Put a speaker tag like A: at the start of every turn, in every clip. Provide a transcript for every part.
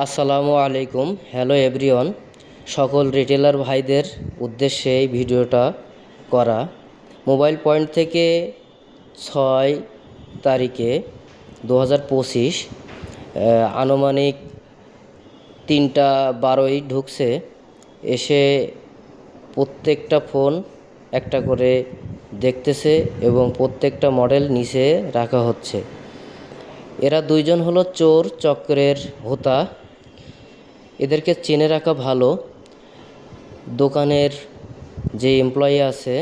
A: আসসালামু আলাইকুম। Hello everyone সকল রিটেলার ভাইদের উদ্দেশ্যে এই ভিডিওটা করা। মোবাইল পয়েন্ট থেকে ছয় তারিখে দু হাজার পঁচিশ আনুমানিক তিনটা বারোই ঢুকছে। এসে প্রত্যেকটা ফোন একটা করে দেখতেছে এবং প্রত্যেকটা মডেল নিচে রাখা হচ্ছে। এরা দুইজন হলো চোর চক্রের হোতা। এদেরকে চেনে রাখা ভালো। দোকানের যে এমপ্লয়ি আছে,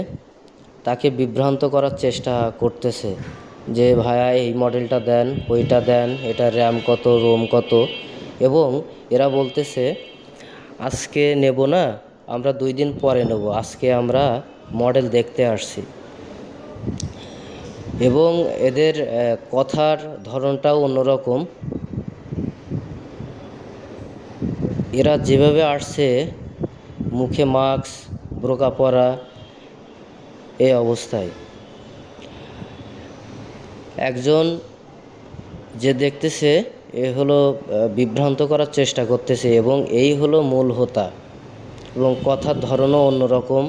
A: তাকে বিভ্রান্ত করার চেষ্টা করতেছে যে, ভাইয়া, এই মডেলটা দেন, ওইটা দেন, এটা র্যাম কত রোম কত? এবং এরা বলতেছে, আজকে নেব না, আমরা দুই দিন পরে নেব, আজকে আমরা মডেল দেখতে আসছি। এবং এদের কথার ধরনটাও অন্যরকম। এরা যেভাবে আসছে, মুখে মাস্ক, ব্রোকা পরা এই অবস্থায়। একজন যে দেখতেছে, এ হলো বিভ্রান্ত করার চেষ্টা করতেছে এবং এই হলো মূল হোতা এবং কথার ধরনও অন্যরকম।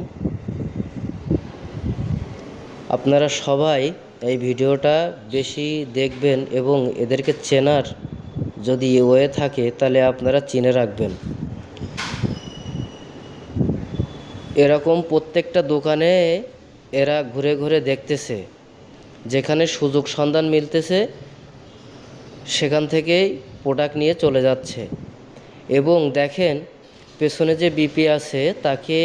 A: আপনারা সবাই এই ভিডিওটা বেশি দেখবেন এবং এদেরকে চেনার যদি ওয়ে থাকে, তাহলে আপনারা চিনে রাখবেন। এরকম প্রত্যেকটা দোকানে এরা ঘুরে ঘুরে দেখতেছে। যেখানে সুযোগ সন্ধান মিলতেছে, সেখান থেকেই প্রোডাক্ট নিয়ে চলে যাচ্ছে। এবং দেখেন, পেছনে যে বিপি আছে, তাকে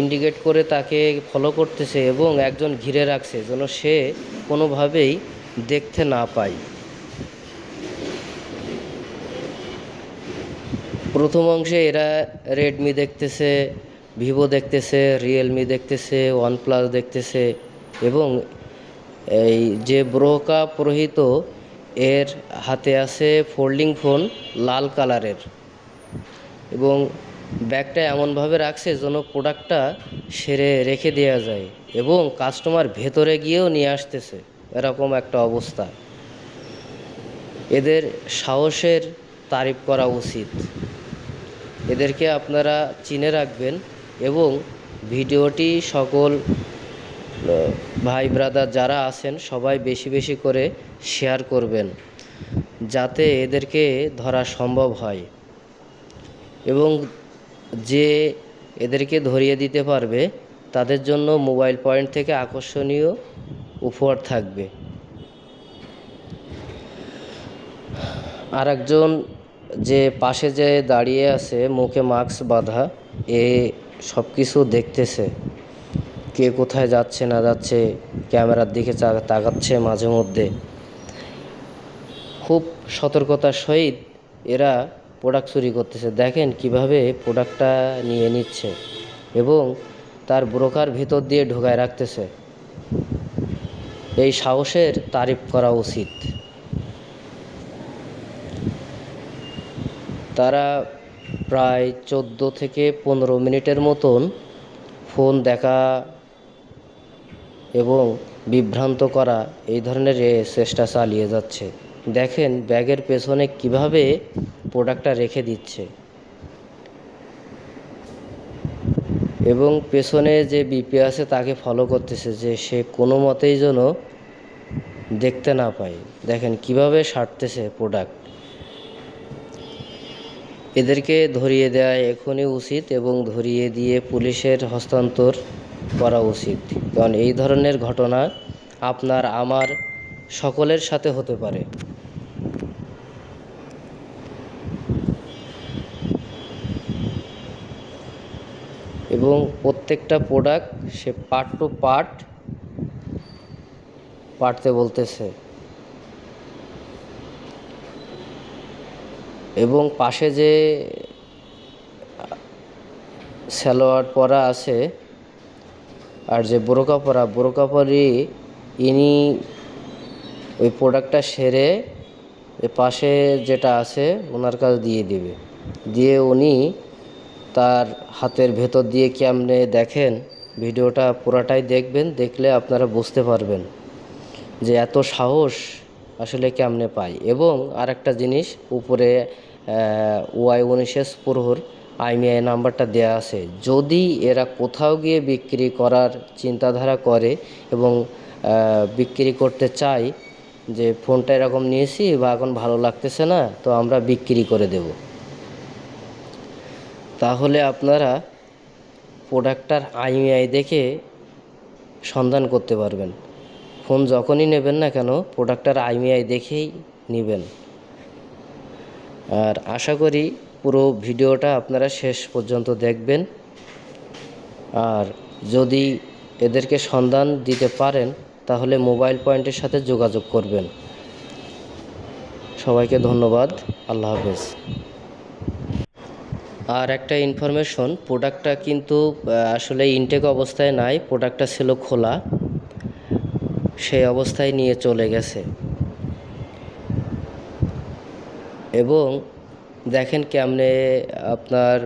A: ইন্ডিকেট করে তাকে ফলো করতেছে এবং একজন ঘিরে রাখছে, যেন সে কোনোভাবেই দেখতে না পায়। প্রথম অংশে এরা রেডমি দেখতেছে ভিভো দেখতেছে রিয়েলমি দেখতেছে ওয়ানপ্লাস দেখতেছে এবং এই যে ব্রোকা প্রহিত, এর হাতে আছে ফোল্ডিং ফোন লাল কালারের এবং ব্যাগটা এমনভাবে রাখছে যেন প্রোডাক্টটা সেরে রেখে দেওয়া যায় এবং কাস্টমার ভেতরে গিয়েও নিয়ে আসতেছে, এরকম একটা অবস্থা। এদের সাহসের তারিফ করা উচিত। এদেরকে আপনারা চিনে রাখবেন এবং ভিডিওটি সকল ভাই ব্রাদার যারা আছেন সবাই বেশি বেশি করে শেয়ার করবেন যাতে এদেরকে ধরা সম্ভব হয় এবং যে এদেরকে ধরিয়ে দিতে পারবে তাদের জন্য মোবাইল পয়েন্ট থেকে আকর্ষণীয় উপহার থাকবে। আর একজন যে পাশে যে দাঁড়িয়ে আছে, মুখে মাস্ক বাঁধা, এ সব কিছু দেখতেছে। কে কোথায় যাচ্ছে, না যাচ্ছে, ক্যামেরার দিকে তাকাচ্ছে মাঝে মধ্যে। খুব সতর্কতার সহিত এরা প্রোডাক্ট চুরি করতেছে। দেখেন কীভাবে প্রোডাক্টটা নিয়ে নিচ্ছে এবং তার ব্রোকার ভিতর দিয়ে ঢোকায় রাখতেছে। এই সাহসের তারিফ করা উচিত। তারা প্রায় চোদ্দ থেকে পনেরো মিনিটের মতন ফোন দেখা এবং বিভ্রান্ত করা এই ধরনের চেষ্টা চালিয়ে যাচ্ছে। দেখেন, ব্যাগের পেছনে কীভাবে প্রোডাক্টটা রেখে দিচ্ছে। এবং পেছনে যে বিপি আছে তাকে ফলো করতেছে যে সে কোনো মতেই যেন দেখতে না পায়। দেখেন কীভাবে সারতেছে প্রোডাক্ট এদেরকে ধরিয়ে দেওয়া এখনই উচিত এবং ধরিয়ে দিয়ে পুলিশের হস্তান্তর করা উচিত। কারণ এই ধরনের ঘটনা আপনার, আমার সকলের সাথে হতে পারে। এবং প্রত্যেকটা প্রোডাক্ট সে পার্ট টু পার্ট পারতে বলতেছে। এবং পাশে যে, সালোয়ার পরা আছে, আর যে বোরকা পরা, বোরকা পরি ইনি ওই প্রোডাক্টটা সেরে পাশে যেটা আছে ওনার কাছে দিয়ে দিবে। দিয়ে উনি তার হাতের ভেতর দিয়ে কেমনে দেখেন, ভিডিওটা পুরাটাই দেখবেন, দেখলে আপনারা বুঝতে পারবেন যে এত সাহস আসলে কেমনে পায় এবং আরেকটা জিনিস, উপরে ওয়াই উনিশের প্রোর আইমিআই নাম্বারটা দেওয়া আছে। যদি এরা কোথাও গিয়ে বিক্রি করার চিন্তাধারা করে এবং বিক্রি করতে চায় যে ফোনটা এরকম নিয়েছি বা এখন ভালো লাগতেছে না, তো আমরা বিক্রি করে দেব। তাহলে আপনারা প্রোডাক্টটার আইমিআই দেখে সন্ধান করতে পারবেন। ফোন যখনই নেবেন না কেন প্রোডাক্টটার আইমিআই দেখেই নেবেন। আর আশা করি পুরো ভিডিওটা আপনারা শেষ পর্যন্ত দেখবেন। আর যদি এদেরকে সন্ধান দিতে পারেন, তাহলে মোবাইল পয়েন্টের সাথে যোগাযোগ করবেন। সবাইকে ধন্যবাদ, আল্লাহ হাফেজ। আর একটা ইনফরমেশন প্রোডাক্টটা কিন্তু আসলে ইনটেক অবস্থায় নাই প্রোডাক্টটা ছিল খোলা। সেই অবস্থায় নিয়ে চলে গেছে। এবং দেখেন কেমনে আপনার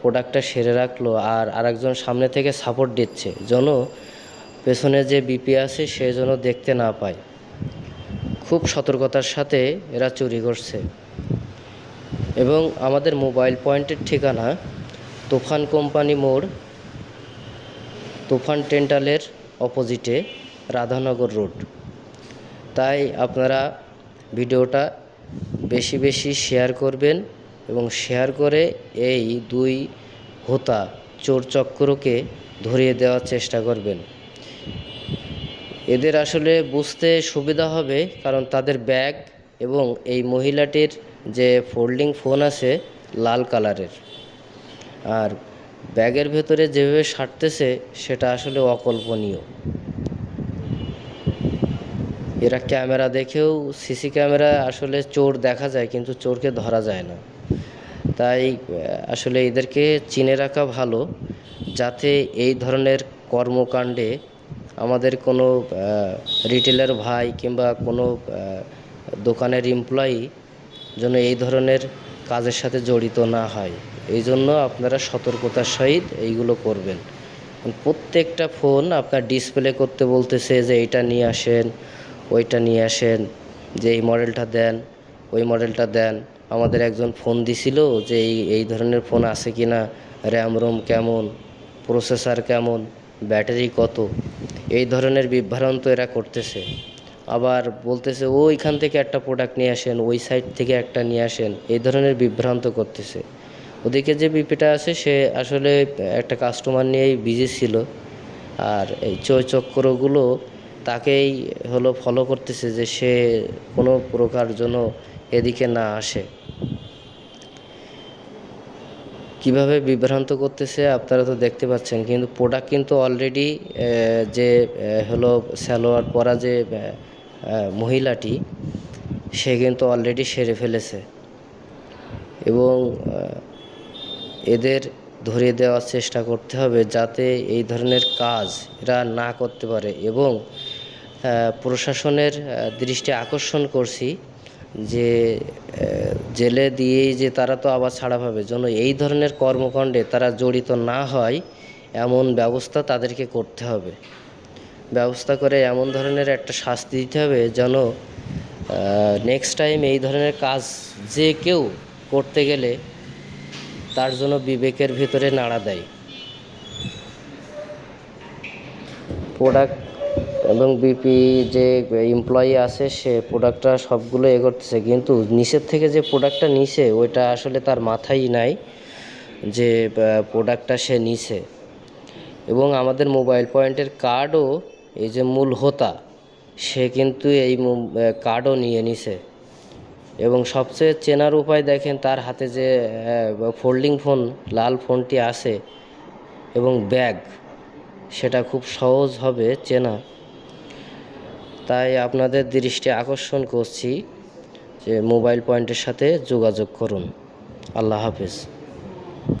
A: প্রোডাক্টটা সেরে রাখল আর আরেকজন সামনে থেকে সাপোর্ট দিচ্ছে যেন পেছনে যে বিপি আছে সে যেন দেখতে না পায়। খুব সতর্কতার সাথে এরা চুরি করছে। এবং আমাদের মোবাইল পয়েন্টের ঠিকানা তুফান কোম্পানি মোড়, তুফান টেন্টালের অপোজিটে রাধানগর রোড। তাই আপনারা ভিডিওটা বেশি বেশি শেয়ার করবেন এবং শেয়ার করে এই দুই হোতা চোর চক্রকে ধরিয়ে দেওয়ার চেষ্টা করবেন। এদের আসলে বুঝতে সুবিধা হবে কারণ তাদের ব্যাগ এবং এই মহিলাটির যে ফোল্ডিং ফোন আছে লাল কালারের। আর ব্যাগের ভেতরে যেভাবে সারতেছে সেটা আসলে অকল্পনীয়। এরা ক্যামেরা দেখেও সিসি ক্যামেরা আসলে চোর দেখা যায়, কিন্তু চোরকে ধরা যায় না। তাই আসলে এদেরকে চিনে রাখা ভালো, যাতে এই ধরনের কর্মকাণ্ডে আমাদের কোনো রিটেলার ভাই কিংবা কোনো দোকানের এমপ্লয়ি যেন এই ধরনের কাজের সাথে জড়িত না হয়। এই জন্য আপনারা সতর্কতার সহিত এইগুলো করবেন। প্রত্যেকটা ফোন আপনার ডিসপ্লে করতে বলতেছে যে এটা নিয়ে আসেন ওইটা নিয়ে আসেন, যে এই মডেলটা দেন, ওই মডেলটা দেন। আমাদের একজন ফোন দিছিল যে এই এই ধরনের ফোন আছে কি না র্যাম রোম কেমন প্রসেসর কেমন ব্যাটারি কত? এই ধরনের বিভ্রান্ত এরা করতেছে। আবার বলতেছে ওইখান থেকে একটা প্রোডাক্ট নিয়ে আসেন, ওই সাইট থেকে একটা নিয়ে আসেন। এই ধরনের বিভ্রান্ত করতেছে। ওদিকে যে বিপিটা আছে, সে আসলে একটা কাস্টমার নিয়েই বিজি ছিল। আর এই চৈ চক্রগুলো তাকেই হলো ফলো করতেছে যে সে কোনো প্রকার জন্য এদিকে না আসে। কীভাবে বিভ্রান্ত করতেছে আপনারা তো দেখতে পাচ্ছেন, কিন্তু প্রোডাক্ট কিন্তু অলরেডি যে হলো সালোয়ার পরা যে মহিলাটি, সে কিন্তু অলরেডি সেরে ফেলেছে। এবং এদের ধরিয়ে দেওয়ার চেষ্টা করতে হবে যাতে এই ধরনের কাজ এরা না করতে পারে এবং প্রশাসনের দৃষ্টি আকর্ষণ করছি যে জেলে দিয়েই যে তারা তো আবার ছাড়া পাবে। যেন এই ধরনের কর্মকাণ্ডে তারা জড়িত না হয়, এমন ব্যবস্থা তাদেরকে করতে হবে। ব্যবস্থা করে এমন ধরনের একটা শাস্তি দিতে হবে যেন নেক্সট টাইম এই ধরনের কাজ যে কেউ করতে গেলে তার জন্য বিবেকের ভিতরে নাড়া দেয়। প্রোডাক্ট এবং বিপি যে এমপ্লয়ি আছে, সে প্রোডাক্টটা সবগুলো এ করতেছে কিন্তু নিচের থেকে যে প্রোডাক্টটা নিছে, ওইটা আসলে তার মাথায় নাই যে প্রোডাক্টটা সে নিছে। এবং আমাদের মোবাইল পয়েন্টের কার্ডও এই যে মূল হোতা, সে কিন্তু এই কার্ডও নিয়ে নিছে। এবং সবচেয়ে চেনার উপায় দেখেন তার হাতে যে ফোল্ডিং ফোন, লাল ফোনটি আছে এবং ব্যাগ, সেটা খুব সহজ হবে চেনা। তাই আপনাদের দৃষ্টি আকর্ষণ করছি যে মোবাইল পয়েন্টের সাথে যোগাযোগ করুন। আল্লাহ হাফেজ।